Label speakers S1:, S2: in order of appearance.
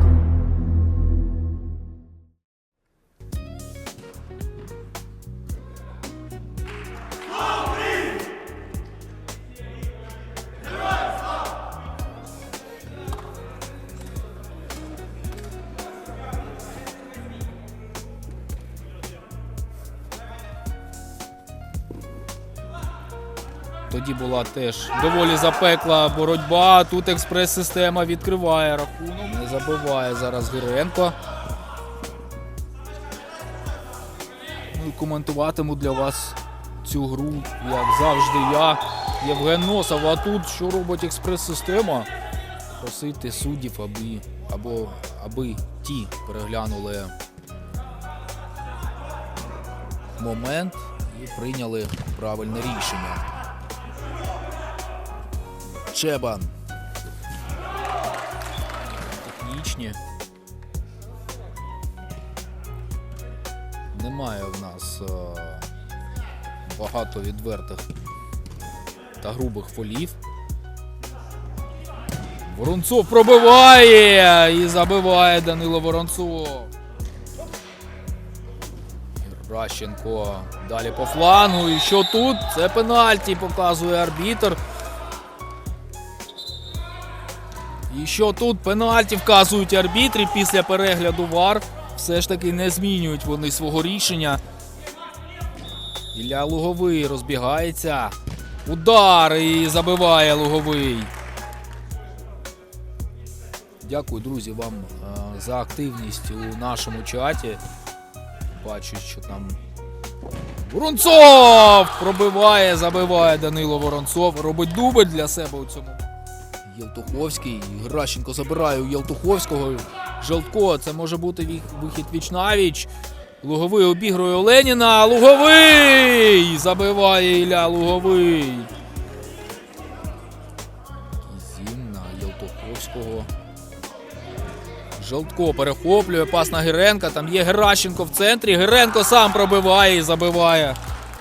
S1: Thank you. Тоді була теж доволі запекла боротьба. Тут експрес-система відкриває рахунок. Не забиває зараз Гиренко. Ну коментуватиму для вас цю гру, як завжди, я, Євген Носов. А тут що робить експрес-система? Просити суддів, аби, або аби ті переглянули момент і прийняли правильне рішення. Чебан. Технічні. Немає в нас е, багато відвертих та грубих фолів. Воронцов пробиває і забиває Данило Воронцов. Ращенко далі по флангу. І що тут? Це пенальті, показує арбітр. І що тут пенальті вказують арбітри після перегляду ВАР. Все ж таки не змінюють вони свого рішення. Ілля Луговий розбігається. Удар і забиває Луговий. Дякую, друзі, вам е, за активність у нашому чаті. Бачу, що там. Воронцов! Пробиває, забиває Данило Воронцов. Робить дубль для себе у цьому. Єлтуховський. Гращенко забирає у Єлтуховського. Желтко, це може бути вихід віч навіч. Луговий обігрує Оленіна. Луговий! Забиває Ілля Луговий. Кізін на Єлтуховського. Желтко перехоплює пас на Геренка. Там є Геращенко в центрі. Геренко сам пробиває і забиває.